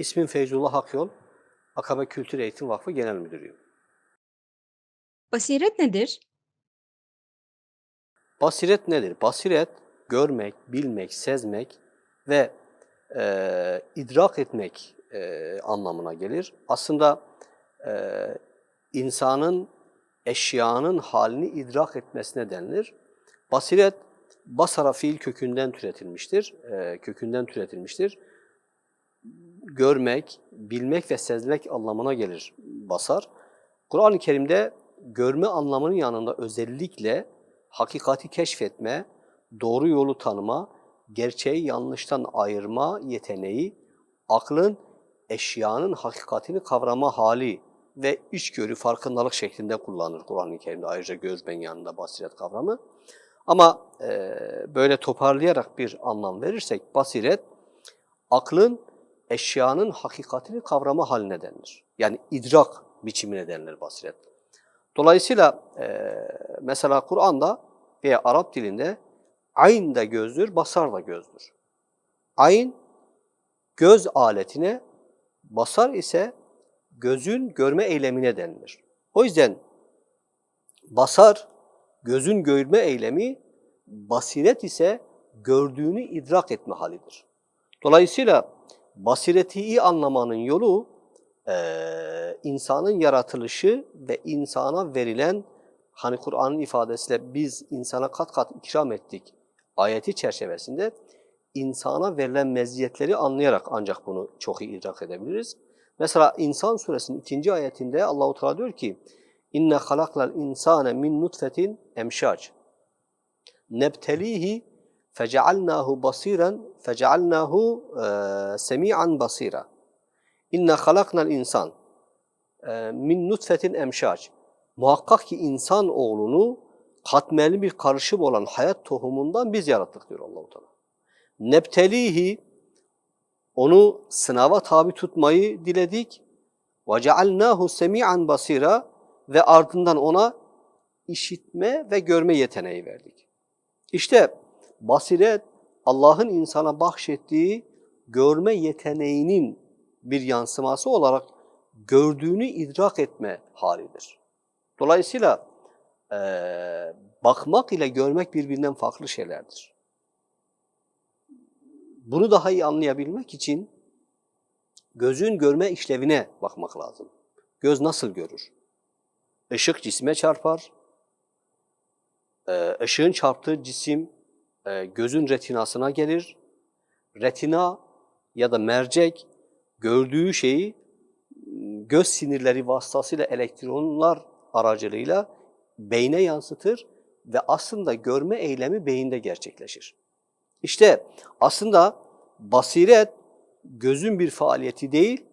İsmim Feyzullah Akyol, Akabe Kültür Eğitim Vakfı Genel Müdürüyüm. Basiret nedir? Basiret nedir? Basiret, görmek, bilmek, sezmek ve e, idrak etmek e, anlamına gelir. Aslında e, insanın eşyanın halini idrak etmesine denilir. Basiret, basara fiil kökünden türetilmiştir. E, kökünden türetilmiştir. Görmek, bilmek ve sezmek anlamına gelir basar. Kur'an-ı Kerim'de görme anlamının yanında özellikle hakikati keşfetme, doğru yolu tanıma, gerçeği yanlıştan ayırma yeteneği, aklın eşyanın hakikatini kavrama hali ve içgörü, farkındalık şeklinde kullanır Kur'an-ı Kerim'de. Ayrıca gözben yanında basiret kavramı. Ama e, böyle toparlayarak bir anlam verirsek basiret, aklın eşyanın hakikatini kavrama haline denilir. Yani idrak biçimine denilir basiret. Dolayısıyla e, mesela Kur'an'da veya Arap dilinde ayn da gözdür, basar da gözdür. Ayn göz aletine, basar ise gözün görme eylemine denilir. O yüzden basar gözün görme eylemi, basiret ise gördüğünü idrak etme halidir. Dolayısıyla basireti iyi anlamanın yolu e, insanın yaratılışı ve insana verilen hani Kur'an'ın ifadesiyle biz insana kat kat ikram ettik ayeti çerçevesinde insana verilen meziyetleri anlayarak ancak bunu çok iyi idrak edebiliriz. Mesela İnsan suresinin ikinci ayetinde Allahu Teala diyor ki inne halaknal insane min nutfetin emşac nebtelihi fecealnahu basiran fecealnahu semi'an basira inne halaknal insan e, min nutfetin emşac muhakkak ki insan oğlunu katmerli bir karışım olan hayat tohumundan biz yarattık diyor Allahu Teala. Nebtelihi onu sınava tabi tutmayı diledik. Ve cealnahu semi'an basira ve ardından ona işitme ve görme yeteneği verdik. İşte basiret Allah'ın insana bahşettiği görme yeteneğinin bir yansıması olarak gördüğünü idrak etme halidir. Dolayısıyla e, bakmak ile görmek birbirinden farklı şeylerdir. Bunu daha iyi anlayabilmek için gözün görme işlevine bakmak lazım. Göz nasıl görür? Işık cisme çarpar. Ee, ışığın çarptığı cisim e, gözün retinasına gelir. Retina ya da mercek gördüğü şeyi göz sinirleri vasıtasıyla elektronlar aracılığıyla beyne yansıtır ve aslında görme eylemi beyinde gerçekleşir. İşte aslında basiret gözün bir faaliyeti değil,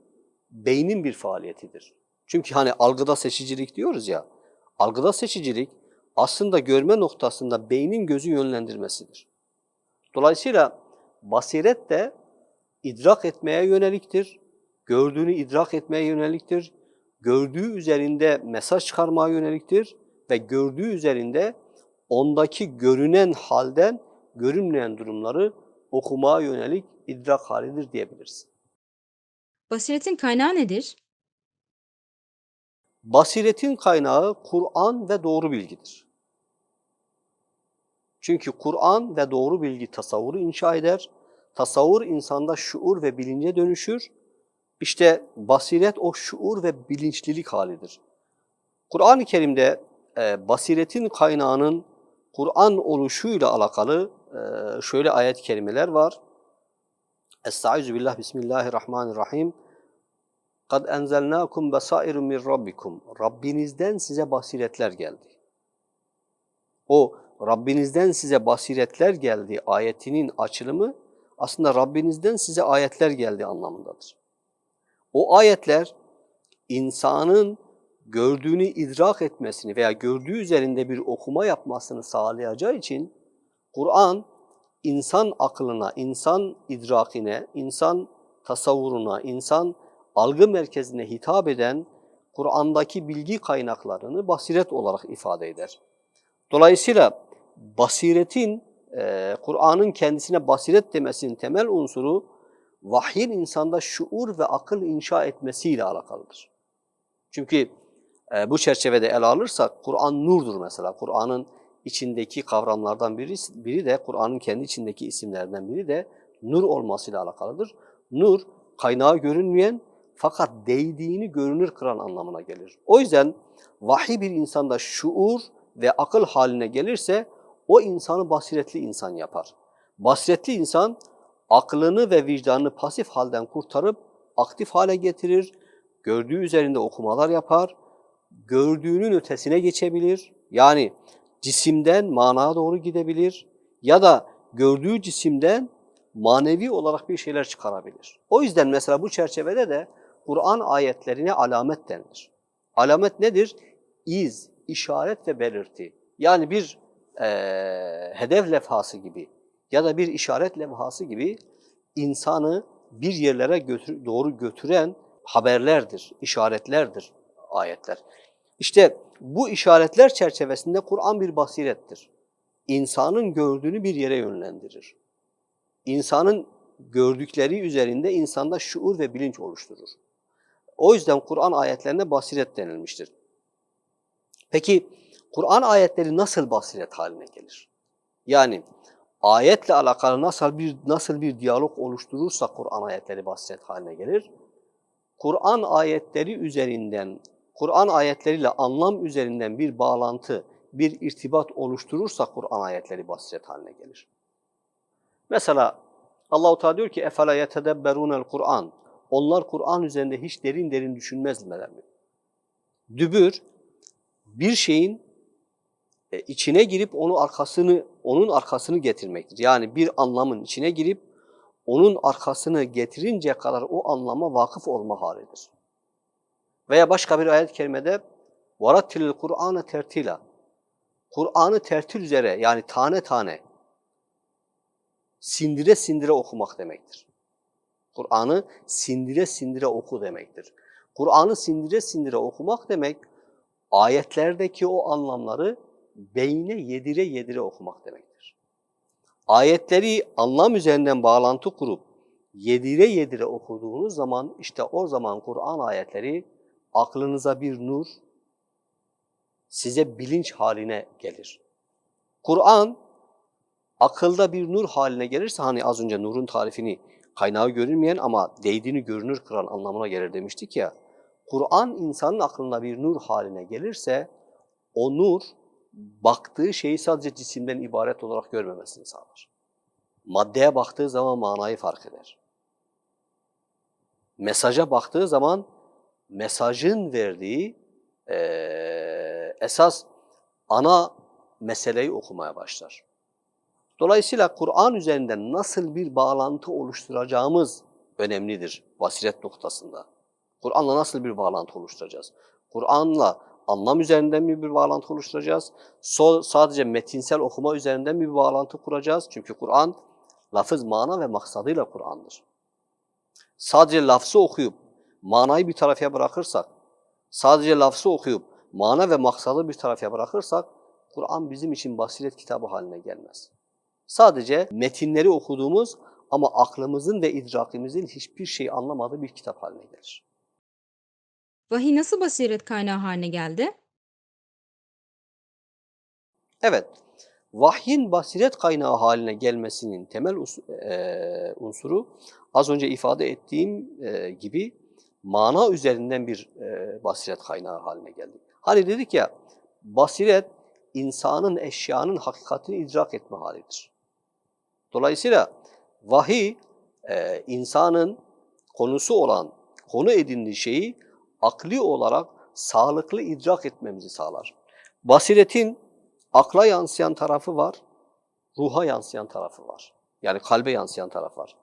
beynin bir faaliyetidir. Çünkü hani algıda seçicilik diyoruz ya, algıda seçicilik aslında görme noktasında beynin gözü yönlendirmesidir. Dolayısıyla basiret de idrak etmeye yöneliktir, gördüğünü idrak etmeye yöneliktir, gördüğü üzerinde mesaj çıkarmaya yöneliktir ve gördüğü üzerinde ondaki görünen halden görünmeyen durumları okumaya yönelik idrak halidir diyebiliriz. Basiretin kaynağı nedir? Basiretin kaynağı Kur'an ve doğru bilgidir. Çünkü Kur'an ve doğru bilgi tasavvuru inşa eder. Tasavvur insanda şuur ve bilince dönüşür. İşte basiret o şuur ve bilinçlilik halidir. Kur'an-ı Kerim'de e, basiretin kaynağının Kur'an oluşuyla alakalı e, şöyle ayet-i kerimeler var. Estaizu billah bismillahirrahmanirrahim. Kad enzelnakum basairu min rabbikum. Rabbinizden size basiretler geldi. O Rabbinizden size basiretler geldi ayetinin açılımı aslında Rabbinizden size ayetler geldi anlamındadır. O ayetler insanın gördüğünü idrak etmesini veya gördüğü üzerinde bir okuma yapmasını sağlayacağı için Kur'an insan aklına, insan idrakine, insan tasavvuruna, insan algı merkezine hitap eden Kur'an'daki bilgi kaynaklarını basiret olarak ifade eder. Dolayısıyla basiretin, e, Kur'an'ın kendisine basiret demesinin temel unsuru vahyin insanda şuur ve akıl inşa etmesiyle alakalıdır. Çünkü e, bu çerçevede ele alırsak Kur'an nurdur mesela. Kur'an'ın içindeki kavramlardan biri, biri de Kur'an'ın kendi içindeki isimlerden biri de nur olmasıyla alakalıdır. Nur kaynağı görünmeyen fakat değdiğini görünür kılan anlamına gelir. O yüzden vahiy bir insanda şuur ve akıl haline gelirse o insanı basiretli insan yapar. Basiretli insan aklını ve vicdanını pasif halden kurtarıp aktif hale getirir, gördüğü üzerinde okumalar yapar, gördüğünün ötesine geçebilir. Yani cisimden manaya doğru gidebilir ya da gördüğü cisimden manevi olarak bir şeyler çıkarabilir. O yüzden mesela bu çerçevede de Kur'an ayetlerine alamet denilir. Alamet nedir? İz, işaret ve belirti. Yani bir eee hedef levhası gibi ya da bir işaret levhası gibi insanı bir yerlere götür, doğru götüren haberlerdir, işaretlerdir ayetler. İşte bu işaretler çerçevesinde Kur'an bir basirettir. İnsanın gördüğünü bir yere yönlendirir. İnsanın gördükleri üzerinde insanda şuur ve bilinç oluşturur. O yüzden Kur'an ayetlerine basiret denilmiştir. Peki Kur'an ayetleri nasıl basiret haline gelir? Yani ayetle alakalı nasıl bir nasıl bir diyalog oluşturursa Kur'an ayetleri basiret haline gelir. Kur'an ayetleri üzerinden, Kur'an ayetleriyle anlam üzerinden bir bağlantı, bir irtibat oluşturursa Kur'an ayetleri basiret haline gelir. Mesela Allahu Teala diyor ki efela yetedebberunel Kur'an. Onlar Kur'an üzerinde hiç derin derin düşünmezler mi? Dübür bir şeyin e, içine girip onun arkasını onun arkasını getirmektir. Yani bir anlamın içine girip onun arkasını getirinceye kadar o anlama vakıf olma halidir. Veya başka bir ayet-i kerimede وَرَتِّلِ الْقُرْآنَ tertila. Kur'an'ı tertil üzere yani tane tane sindire sindire okumak demektir. Kur'an'ı sindire sindire oku demektir. Kur'an'ı sindire sindire okumak demek ayetlerdeki o anlamları beyne yedire yedire okumak demektir. Ayetleri anlam üzerinden bağlantı kurup yedire yedire okuduğunuz zaman işte o zaman Kur'an ayetleri aklınıza bir nur, size bilinç haline gelir. Kur'an akılda bir nur haline gelirse hani az önce nurun tarifini kaynağı görünmeyen ama değdiğini görünür kıran anlamına gelir demiştik ya. Kur'an insanın aklına bir nur haline gelirse o nur baktığı şeyi sadece cisimden ibaret olarak görmemesini sağlar. Maddeye baktığı zaman manayı fark eder. Mesaja baktığı zaman mesajın verdiği eee, esas ana meseleyi okumaya başlar. Dolayısıyla Kur'an üzerinden nasıl bir bağlantı oluşturacağımız önemlidir basiret noktasında. Kur'an'la nasıl bir bağlantı oluşturacağız? Kur'an'la anlam üzerinden mi bir bağlantı oluşturacağız? So sadece metinsel okuma üzerinden mi bir bağlantı kuracağız? Çünkü Kur'an lafız, mana ve maksadıyla Kur'an'dır. Sadece lafzı okuyup manayı bir tarafa bırakırsak, sadece lafzı okuyup mana ve maksadı bir tarafa bırakırsak Kur'an bizim için basiret kitabı haline gelmez. Sadece metinleri okuduğumuz ama aklımızın ve idrakimizin hiçbir şey anlamadığı bir kitap haline gelir. Vahiy nasıl basiret kaynağı haline geldi? Evet, vahyin basiret kaynağı haline gelmesinin temel eee, unsuru az önce ifade ettiğim eee, gibi mana üzerinden bir eee, basiret kaynağı haline geldi. Hani dedik ya, basiret insanın eşyanın hakikatini idrak etme halidir. Dolayısıyla vahiy insanın konusu olan, konu edindiği şeyi akli olarak sağlıklı idrak etmemizi sağlar. Basiretin akla yansıyan tarafı var, ruha yansıyan tarafı var. Yani kalbe yansıyan tarafı var.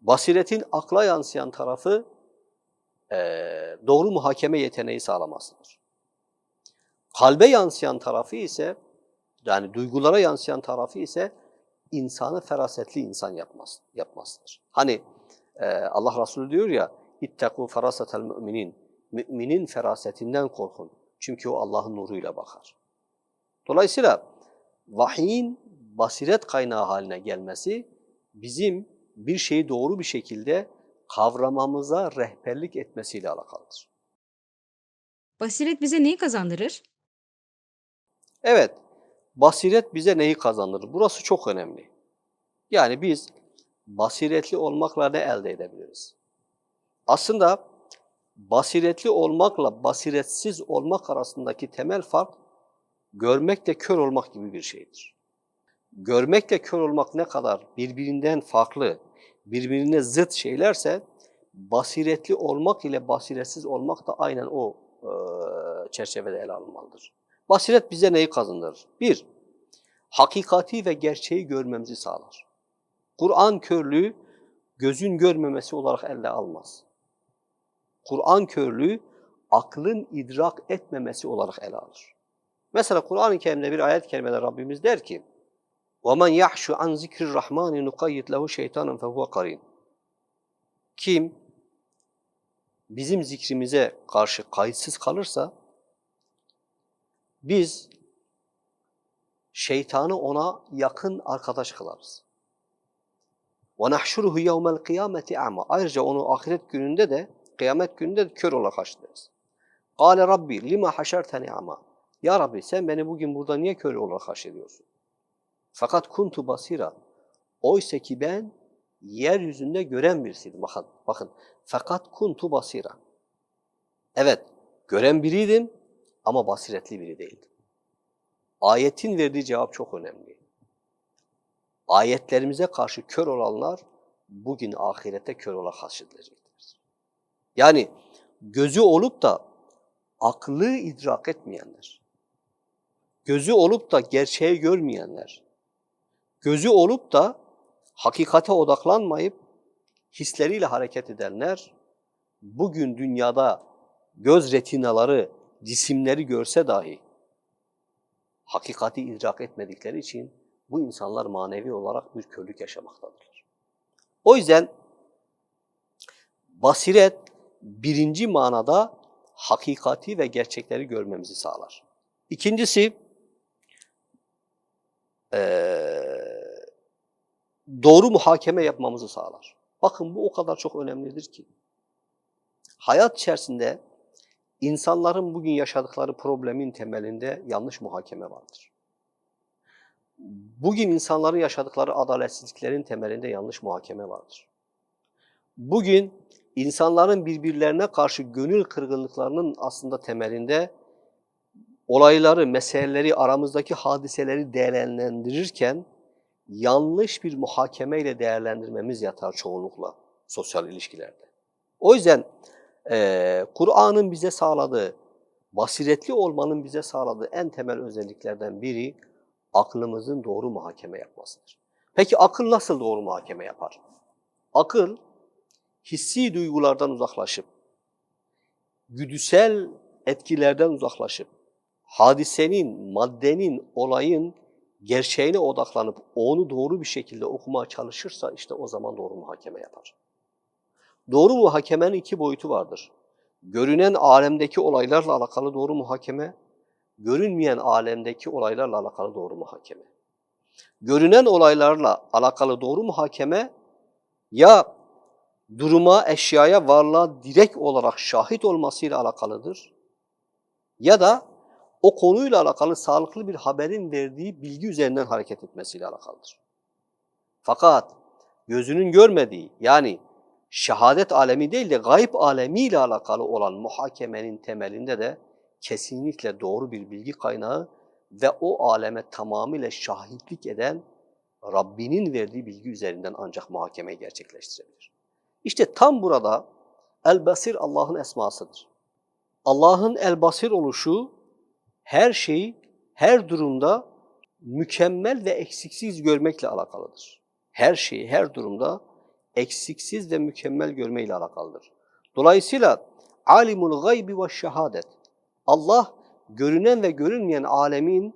Basiretin akla yansıyan tarafı eee, doğru muhakeme yeteneği sağlamasıdır. Kalbe yansıyan tarafı ise, yani duygulara yansıyan tarafı ise insanı ferasetli insan yapması, yapmasıdır. Hani eee, Allah Resulü diyor ya, İttekû ferasetel müminin. Müminin ferasetinden korkun. Çünkü o Allah'ın nuruyla bakar. Dolayısıyla vahyin basiret kaynağı haline gelmesi bizim bir şeyi doğru bir şekilde kavramamıza rehberlik etmesiyle alakalıdır. Basiret bize neyi kazandırır? Evet, basiret bize neyi kazandırır? Burası çok önemli. Yani biz basiretli olmakla ne elde edebiliriz? Aslında basiretli olmakla basiretsiz olmak arasındaki temel fark görmekle kör olmak gibi bir şeydir. Görmekle kör olmak ne kadar birbirinden farklı, birbirine zıt şeylerse basiretli olmak ile basiretsiz olmak da aynen o e, çerçevede ele alınmalıdır. Basiret bize neyi kazandırır? Bir, hakikati ve gerçeği görmemizi sağlar. Kur'an körlüğü gözün görmemesi olarak elde almaz. Kur'an körlüğü aklın idrak etmemesi olarak ele alır. Mesela Kur'an-ı Kerim'de bir ayet-i kerimede Rabbimiz der ki وَمَنْ يَحْشُ عَنْ ذِكْرِ الرَّحْمَانِ نُقَيِّدْ لَهُ شَيْطَانًا فَهُوَ قَرِينٌ Kim bizim zikrimize karşı kayıtsız kalırsa biz şeytanı ona yakın arkadaş kılarız. وَنَحْشُرُهُ يَوْمَ الْقِيَامَةِ اَعْمَى Ayrıca onu ahiret gününde de, Kıyamet gününde kör olarak haşrederiz. Kale Rabbi lima haşerteni ama. Ya Rabbi sen beni bugün burada niye kör olarak haşrediyorsun? Fakat kuntu basira. Oysa ki ben yeryüzünde gören birisiydim. Bakın, bakın. Fakat kuntu basira. Evet, gören biriydim ama basiretli biri değildim. Ayetin verdiği cevap çok önemli. Ayetlerimize karşı kör olanlar bugün ahirette kör olarak haşredilecektir. Yani gözü olup da aklı idrak etmeyenler, gözü olup da gerçeği görmeyenler, gözü olup da hakikate odaklanmayıp hisleriyle hareket edenler bugün dünyada göz retinaları, cisimleri görse dahi hakikati idrak etmedikleri için bu insanlar manevi olarak bir körlük yaşamaktadırlar. O yüzden basiret birinci manada hakikati ve gerçekleri görmemizi sağlar. İkincisi, doğru muhakeme yapmamızı sağlar. Bakın bu o kadar çok önemlidir ki. Hayat içerisinde insanların bugün yaşadıkları problemin temelinde yanlış muhakeme vardır. Bugün insanların yaşadıkları adaletsizliklerin temelinde yanlış muhakeme vardır. Bugün insanların birbirlerine karşı gönül kırgınlıklarının aslında temelinde olayları, meseleleri, aramızdaki hadiseleri değerlendirirken yanlış bir muhakemeyle değerlendirmemiz yatar çoğunlukla sosyal ilişkilerde. O yüzden eee, Kur'an'ın bize sağladığı, basiretli olmanın bize sağladığı en temel özelliklerden biri aklımızın doğru muhakeme yapmasıdır. Peki akıl nasıl doğru muhakeme yapar? Akıl hissi duygulardan uzaklaşıp, güdüsel etkilerden uzaklaşıp, hadisenin, maddenin, olayın gerçeğine odaklanıp onu doğru bir şekilde okumaya çalışırsa işte o zaman doğru muhakeme yapar. Doğru muhakemenin iki boyutu vardır. Görünen alemdeki olaylarla alakalı doğru muhakeme, görünmeyen alemdeki olaylarla alakalı doğru muhakeme. Görünen olaylarla alakalı doğru muhakeme ya duruma, eşyaya, varlığa direkt olarak şahit olmasıyla alakalıdır ya da o konuyla alakalı sağlıklı bir haberin verdiği bilgi üzerinden hareket etmesiyle alakalıdır. Fakat gözünün görmediği yani şehadet alemi değil de gayb alemiyle alakalı olan muhakemenin temelinde de kesinlikle doğru bir bilgi kaynağı ve o aleme tamamıyla şahitlik eden Rabbinin verdiği bilgi üzerinden ancak muhakemeyi gerçekleştirebilir. İşte tam burada El-Basir Allah'ın esmasıdır. Allah'ın El-Basir oluşu her şeyi her durumda mükemmel ve eksiksiz görmekle alakalıdır. Her şeyi her durumda eksiksiz ve mükemmel görmeyle alakalıdır. Dolayısıyla alimul gaybi ve şehadet. Allah görünen ve görünmeyen alemin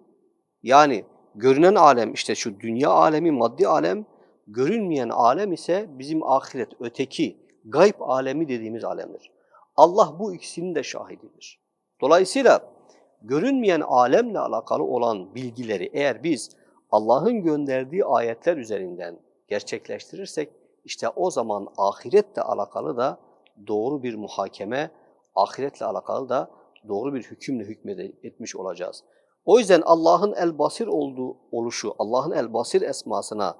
yani görünen alem işte şu dünya alemi, maddi alem, görünmeyen alem ise bizim ahiret, öteki, gayb alemi dediğimiz alemdir. Allah bu ikisinin de şahididir. Dolayısıyla görünmeyen alemle alakalı olan bilgileri eğer biz Allah'ın gönderdiği ayetler üzerinden gerçekleştirirsek işte o zaman ahiretle alakalı da doğru bir muhakeme, ahiretle alakalı da doğru bir hükümle hükmetmiş olacağız. O yüzden Allah'ın el-basir olduğu oluşu, Allah'ın el-basir esmasına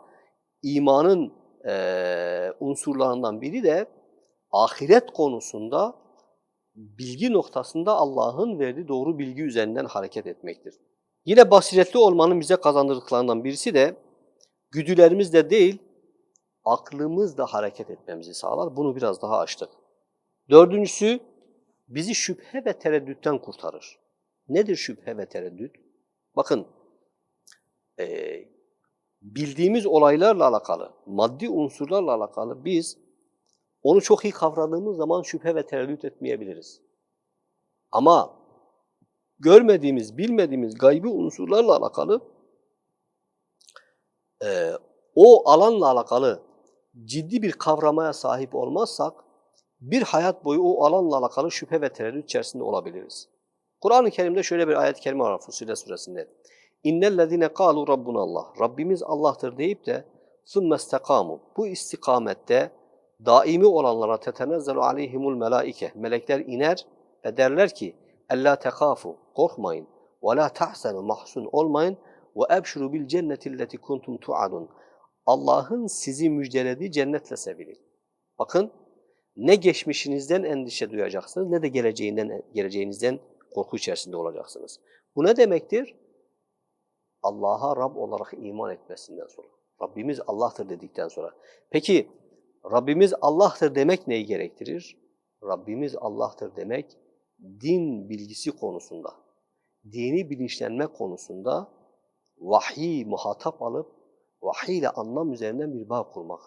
imanın eee, unsurlarından biri de ahiret konusunda bilgi noktasında Allah'ın verdiği doğru bilgi üzerinden hareket etmektir. Yine basiretli olmanın bize kazandırdıklarından birisi de güdülerimizle değil, aklımızla hareket etmemizi sağlar. Bunu biraz daha açtık. Dördüncüsü, bizi şüphe ve tereddütten kurtarır. Nedir şüphe ve tereddüt? Bakın, eee, bildiğimiz olaylarla alakalı, maddi unsurlarla alakalı biz onu çok iyi kavradığımız zaman şüphe ve tereddüt etmeyebiliriz. Ama görmediğimiz, bilmediğimiz gaybi unsurlarla alakalı eee, o alanla alakalı ciddi bir kavramaya sahip olmazsak bir hayat boyu o alanla alakalı şüphe ve tereddüt içerisinde olabiliriz. Kur'an-ı Kerim'de şöyle bir ayet-i kerime var Fussilet suresinde. İnnellezine kalu rabbunallah. Rabbimiz Allah'tır deyip de sümme istekamu. Bu istikamette daimi olanlara tetenezzelu aleyhimul melaike. Melekler iner ve derler ki Ella tekafu. Korkmayın. Ve la tahsenu. Mahzun olmayın. Ve ebşiru bil cennetilleti kuntum tuadun. Allah'ın sizi müjdelediği cennetle sevinin. Bakın ne geçmişinizden endişe duyacaksınız ne de geleceğinden geleceğinizden korku içerisinde olacaksınız. Bu ne demektir? Allah'a Rab olarak iman etmesinden sonra. Rabbimiz Allah'tır dedikten sonra. Peki Rabbimiz Allah'tır demek neyi gerektirir? Rabbimiz Allah'tır demek din bilgisi konusunda, dini bilinçlenme konusunda vahiy muhatap alıp vahiy ile anlam üzerinden bir bağ kurmak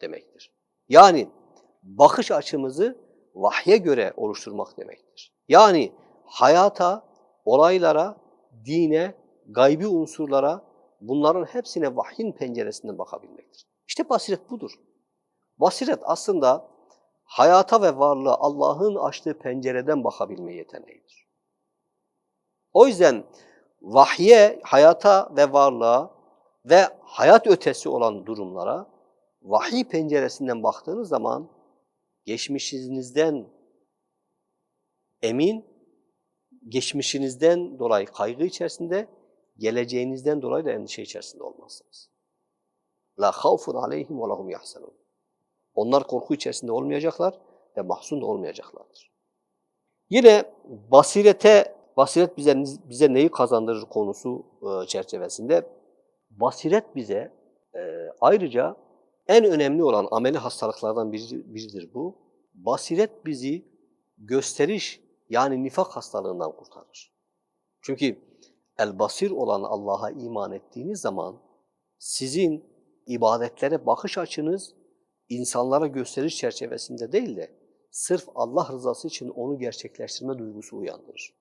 demektir. Yani bakış açımızı vahye göre oluşturmak demektir. Yani hayata, olaylara, dine, gaybi unsurlara bunların hepsine vahyin penceresinden bakabilmektir. İşte basiret budur. Basiret aslında hayata ve varlığa Allah'ın açtığı pencereden bakabilme yeteneğidir. O yüzden vahye, hayata ve varlığa ve hayat ötesi olan durumlara vahiy penceresinden baktığınız zaman geçmişinizden emin, geçmişinizden dolayı kaygı içerisinde, geleceğinizden dolayı da endişe içerisinde olmazsınız. La havfun aleyhim ve lahum yahzanun. Onlar korku içerisinde olmayacaklar ve mahzun da olmayacaklardır. Yine basirete, basiret bize bize neyi kazandırır konusu e, çerçevesinde basiret bize e, ayrıca en önemli olan ameli hastalıklardan biri, biridir bu. Basiret bizi gösteriş yani nifak hastalığından kurtarır. Çünkü el basir olan Allah'a iman ettiğiniz zaman sizin ibadetlere bakış açınız insanlara gösteriş çerçevesinde değil de sırf Allah rızası için onu gerçekleştirme duygusu uyandırır.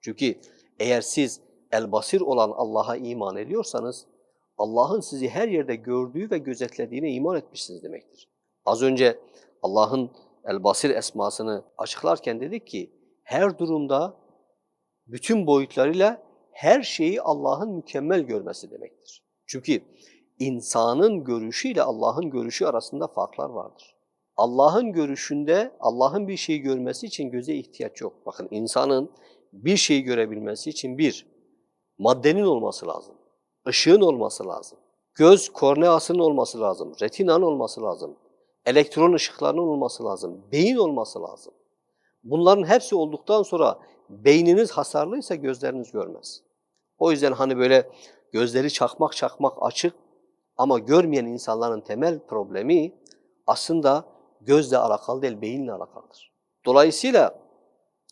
Çünkü eğer siz el basir olan Allah'a iman ediyorsanız Allah'ın sizi her yerde gördüğü ve gözetlediğine iman etmişsiniz demektir. Az önce Allah'ın el-basir esmasını açıklarken dedik ki her durumda bütün boyutlarıyla her şeyi Allah'ın mükemmel görmesi demektir. Çünkü insanın görüşüyle Allah'ın görüşü arasında farklar vardır. Allah'ın görüşünde Allah'ın bir şeyi görmesi için göze ihtiyaç yok. Bakın insanın bir şeyi görebilmesi için bir, maddenin olması lazım. Işığın olması lazım. Göz korneasının olması lazım. Retinanın olması lazım. Elektron ışıklarının olması lazım. Beyin olması lazım. Bunların hepsi olduktan sonra beyniniz hasarlıysa gözleriniz görmez. O yüzden hani böyle gözleri çakmak çakmak açık ama görmeyen insanların temel problemi aslında gözle alakalı değil, beyinle alakalıdır. Dolayısıyla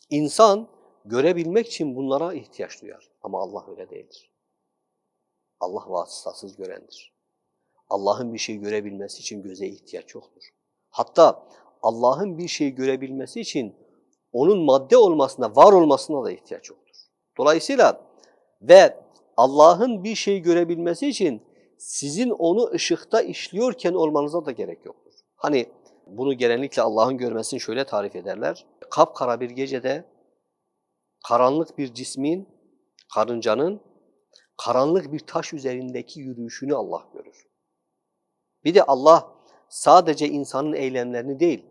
insan görebilmek için bunlara ihtiyaç duyar ama Allah öyle değildir. Allah vasıtasız görendir. Allah'ın bir şeyi görebilmesi için göze ihtiyaç yoktur. Hatta Allah'ın bir şeyi görebilmesi için onun madde olmasına, var olmasına da ihtiyaç yoktur. Dolayısıyla ve Allah'ın bir şeyi görebilmesi için sizin onu ışıkta işliyorken olmanıza da gerek yoktur. Hani bunu genellikle Allah'ın görmesini şöyle tarif ederler. Kapkara bir gecede karanlık bir cismin, karıncanın karanlık bir taş üzerindeki yürüyüşünü Allah görür. Bir de Allah sadece insanın eylemlerini değil,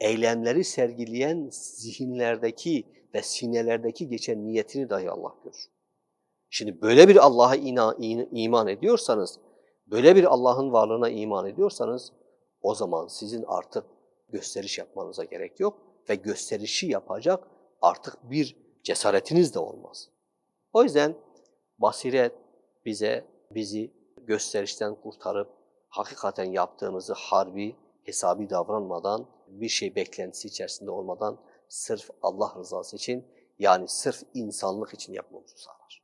eylemleri sergileyen zihinlerdeki ve sinelerdeki geçen niyetini dahi Allah görür. Şimdi böyle bir Allah'a iman ediyorsanız, böyle bir Allah'ın varlığına iman ediyorsanız o zaman sizin artık gösteriş yapmanıza gerek yok ve gösterişi yapacak artık bir cesaretiniz de olmaz. O yüzden basiret bize bizi gösterişten kurtarıp hakikaten yaptığımızı harbi, hesabi davranmadan, bir şey beklentisi içerisinde olmadan sırf Allah rızası için yani sırf insanlık için yapmamızı sağlar.